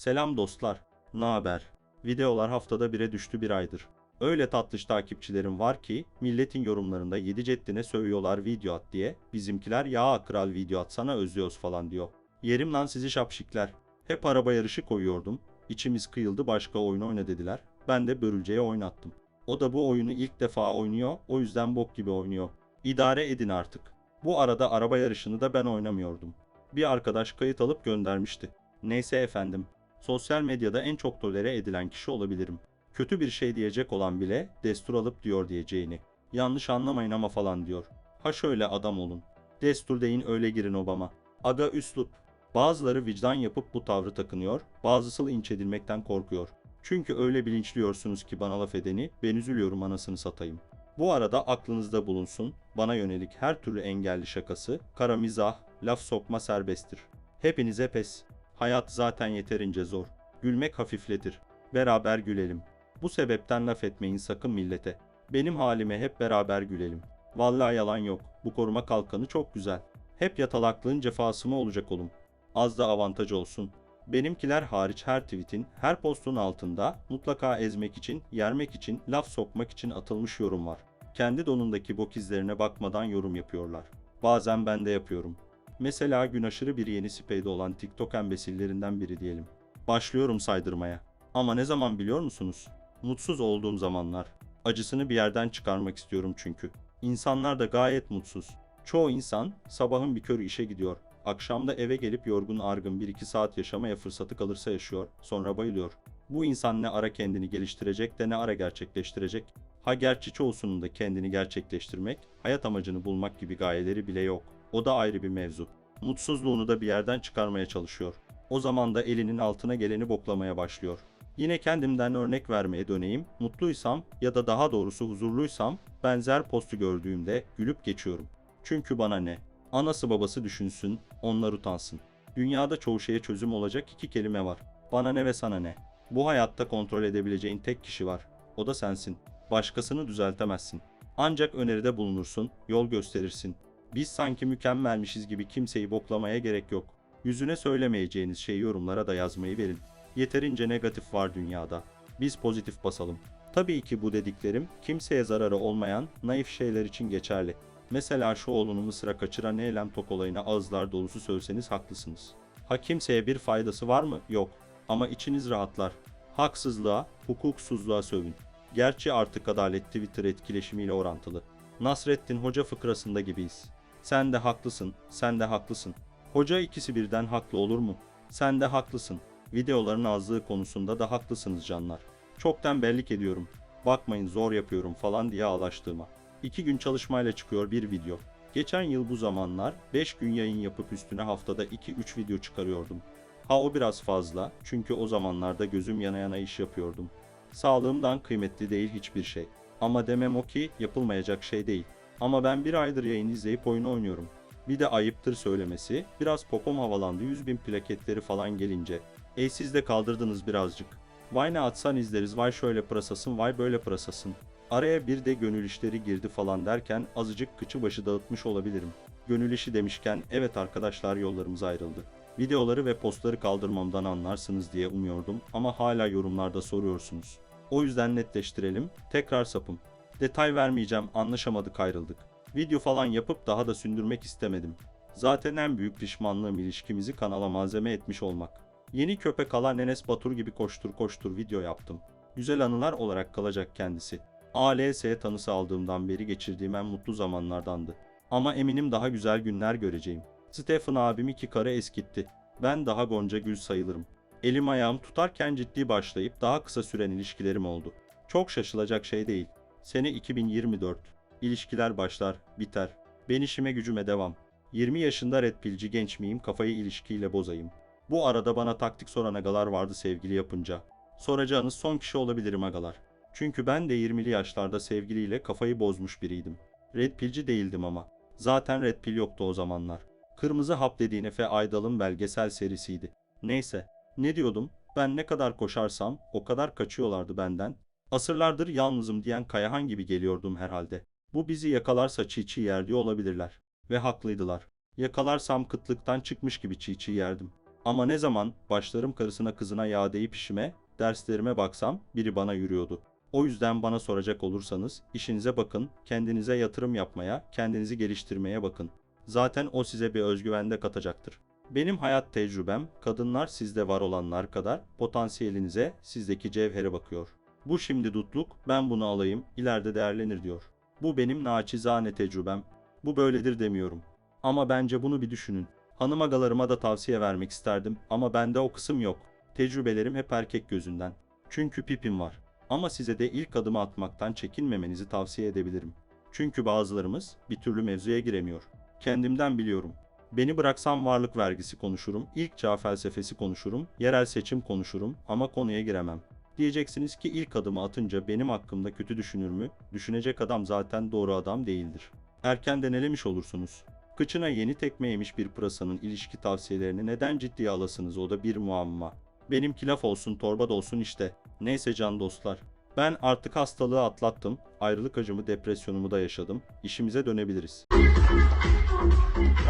Selam dostlar. Ne haber? Videolar haftada bire düştü bir aydır. Öyle tatlış takipçilerim var ki milletin yorumlarında 7 ceddine sövüyorlar video at diye. Bizimkiler ya kral video atsana özlüyoruz falan diyor. Yerim lan sizi şapşikler. Hep araba yarışı koyuyordum. İçimiz kıyıldı başka oyun oyna dediler. Ben de börülceye oynattım. O da bu oyunu ilk defa oynuyor o yüzden bok gibi oynuyor. İdare edin artık. Bu arada araba yarışını da ben oynamıyordum. Bir arkadaş kayıt alıp göndermişti. Neyse efendim. Sosyal medyada en çok tolere edilen kişi olabilirim. Kötü bir şey diyecek olan bile destur alıp diyor diyeceğini. Yanlış anlamayın ama falan diyor. Ha şöyle adam olun. Destur deyin öyle girin Obama. Aga üslup. Bazıları vicdan yapıp bu tavrı takınıyor, bazısı linç edilmekten korkuyor. Çünkü öyle bilinçliyorsunuz ki bana laf edeni, ben üzülüyorum anasını satayım. Bu arada aklınızda bulunsun, bana yönelik her türlü engelli şakası, kara mizah, laf sokma serbesttir. Hepinize pes. Hayat zaten yeterince zor. Gülmek hafifletir. Beraber gülelim. Bu sebepten laf etmeyin sakın millete. Benim halime hep beraber gülelim. Vallahi yalan yok. Bu koruma kalkanı çok güzel. Hep yatalaklığın cefası mı olacak oğlum? Az da avantaj olsun. Benimkiler hariç her tweetin, her postun altında mutlaka ezmek için, yermek için, laf sokmak için atılmış yorum var. Kendi donundaki bok izlerine bakmadan yorum yapıyorlar. Bazen ben de yapıyorum. Mesela gün aşırı bir yeni speyde olan TikTok embesillerinden biri diyelim. Başlıyorum saydırmaya. Ama ne zaman biliyor musunuz? Mutsuz olduğum zamanlar. Acısını bir yerden çıkarmak istiyorum çünkü. İnsanlar da gayet mutsuz. Çoğu insan sabahın bir körü işe gidiyor. Akşamda eve gelip yorgun argın 1-2 saat yaşamaya fırsatı kalırsa yaşıyor. Sonra bayılıyor. Bu insan ne ara kendini geliştirecek de ne ara gerçekleştirecek. Ha gerçi çoğusunun da kendini gerçekleştirmek, hayat amacını bulmak gibi gayeleri bile yok. O da ayrı bir mevzu. Mutsuzluğunu da bir yerden çıkarmaya çalışıyor. O zaman da elinin altına geleni boklamaya başlıyor. Yine kendimden örnek vermeye döneyim. Mutluysam ya da daha doğrusu huzurluysam benzer postu gördüğümde gülüp geçiyorum. Çünkü bana ne? Anası babası düşünsün, onlar utansın. Dünyada çoğu şeye çözüm olacak iki kelime var. Bana ne ve sana ne. Bu hayatta kontrol edebileceğin tek kişi var. O da sensin. Başkasını düzeltemezsin. Ancak öneride bulunursun, yol gösterirsin. Biz sanki mükemmelmişiz gibi kimseyi boklamaya gerek yok. Yüzüne söylemeyeceğiniz şeyi yorumlara da yazmayı verin. Yeterince negatif var dünyada. Biz pozitif basalım. Tabii ki bu dediklerim kimseye zararı olmayan naif şeyler için geçerli. Mesela şu oğlunu Mısır'a kaçıran eylem tok olayına ağızlar dolusu söyleseniz haklısınız. Ha kimseye bir faydası var mı? Yok. Ama içiniz rahatlar. Haksızlığa, hukuksuzluğa sövün. Gerçi artık adalet Twitter etkileşimiyle orantılı. Nasrettin Hoca fıkrasında gibiyiz. Sen de haklısın, sen de haklısın. Hoca ikisi birden haklı olur mu? Sen de haklısın. Videoların azlığı konusunda da haklısınız canlar. Çok tembellik ediyorum. Bakmayın zor yapıyorum falan diye ağlaştığıma. İki gün çalışmayla çıkıyor bir video. Geçen yıl bu zamanlar 5 gün yayın yapıp üstüne haftada 2-3 video çıkarıyordum. Ha o biraz fazla çünkü o zamanlarda gözüm yana yana iş yapıyordum. Sağlığımdan kıymetli değil hiçbir şey. Ama demem o ki yapılmayacak şey değil. Ama ben bir aydır yayın izleyip oyun oynuyorum. Bir de ayıptır söylemesi, biraz popom havalandı 100 bin plaketleri falan gelince. Ey siz de kaldırdınız birazcık. Vay ne atsan izleriz, vay şöyle pırasasın, vay böyle pırasasın. Araya bir de gönül işleri girdi falan derken azıcık kıçı başı dağıtmış olabilirim. Gönül işi demişken evet arkadaşlar yollarımız ayrıldı. Videoları ve postları kaldırmamdan anlarsınız diye umuyordum ama hala yorumlarda soruyorsunuz. O yüzden netleştirelim, tekrar sapım. Detay vermeyeceğim, anlaşamadık ayrıldık. Video falan yapıp daha da sündürmek istemedim. Zaten en büyük pişmanlığım ilişkimizi kanala malzeme etmiş olmak. Yeni köpek alan Enes Batur gibi koştur koştur video yaptım. Güzel anılar olarak kalacak kendisi. ALS tanısı aldığımdan beri geçirdiğim en mutlu zamanlardandı. Ama eminim daha güzel günler göreceğim. Stephen abim iki kare eskitti. Ben daha Gonca Gül sayılırım. Elim ayağım tutarken ciddi başlayıp daha kısa süren ilişkilerim oldu. Çok şaşılacak şey değil. Sene 2024. İlişkiler başlar, biter. Ben işime gücüme devam. 20 yaşında red pilci genç miyim kafayı ilişkiyle bozayım. Bu arada bana taktik soran agalar vardı sevgili yapınca. Soracağınız son kişi olabilirim agalar. Çünkü ben de 20'li yaşlarda sevgiliyle kafayı bozmuş biriydim. Red pilci değildim ama. Zaten red pil yoktu o zamanlar. Kırmızı Hap dediğin Efe Aydal'ın belgesel serisiydi. Neyse, ne diyordum? Ben ne kadar koşarsam o kadar kaçıyorlardı benden. Asırlardır yalnızım diyen Kayahan gibi geliyordum herhalde. Bu bizi yakalarsa çiğ çiğ yer olabilirler. Ve haklıydılar. Yakalarsam kıtlıktan çıkmış gibi çiğ çiğ yerdim. Ama ne zaman başlarım karısına kızına yağ deyip işime, derslerime baksam biri bana yürüyordu. O yüzden bana soracak olursanız işinize bakın, kendinize yatırım yapmaya, kendinizi geliştirmeye bakın. Zaten o size bir özgüven de katacaktır. Benim hayat tecrübem, kadınlar sizde var olanlar kadar potansiyelinize, sizdeki cevhere bakıyor. Bu şimdi dutluk, ben bunu alayım, ileride değerlenir diyor. Bu benim naçizane tecrübem. Bu böyledir demiyorum. Ama bence bunu bir düşünün. Hanım agalarıma da tavsiye vermek isterdim ama bende o kısım yok. Tecrübelerim hep erkek gözünden. Çünkü pipim var. Ama size de ilk adımı atmaktan çekinmemenizi tavsiye edebilirim. Çünkü bazılarımız bir türlü mevzuya giremiyor. Kendimden biliyorum. Beni bıraksam varlık vergisi konuşurum, ilk çağ felsefesi konuşurum, yerel seçim konuşurum ama konuya giremem. Diyeceksiniz ki ilk adımı atınca benim hakkımda kötü düşünür mü? Düşünecek adam zaten doğru adam değildir. Erken denelemiş olursunuz. Kıçına yeni tekme yemiş bir pırasanın ilişki tavsiyelerini neden ciddiye alasınız o da bir muamma. Benimki laf olsun torba da olsun işte. Neyse can dostlar. Ben artık hastalığı atlattım, ayrılık acımı depresyonumu da yaşadım. İşimize dönebiliriz.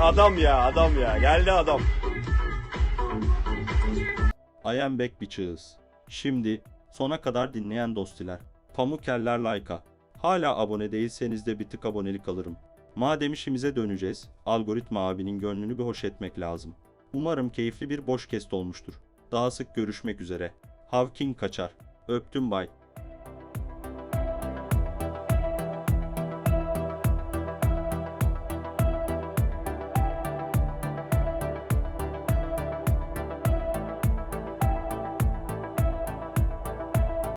Adam ya adam ya geldi adam. I am back bitches. Şimdi sona kadar dinleyen dostiler. Pamuk eller like'a. Hala abone değilseniz de bir tık abonelik alırım. Madem işimize döneceğiz, algoritma abinin gönlünü bir hoş etmek lazım. Umarım keyifli bir boş kest olmuştur. Daha sık görüşmek üzere. Havking kaçar. Öptüm bay.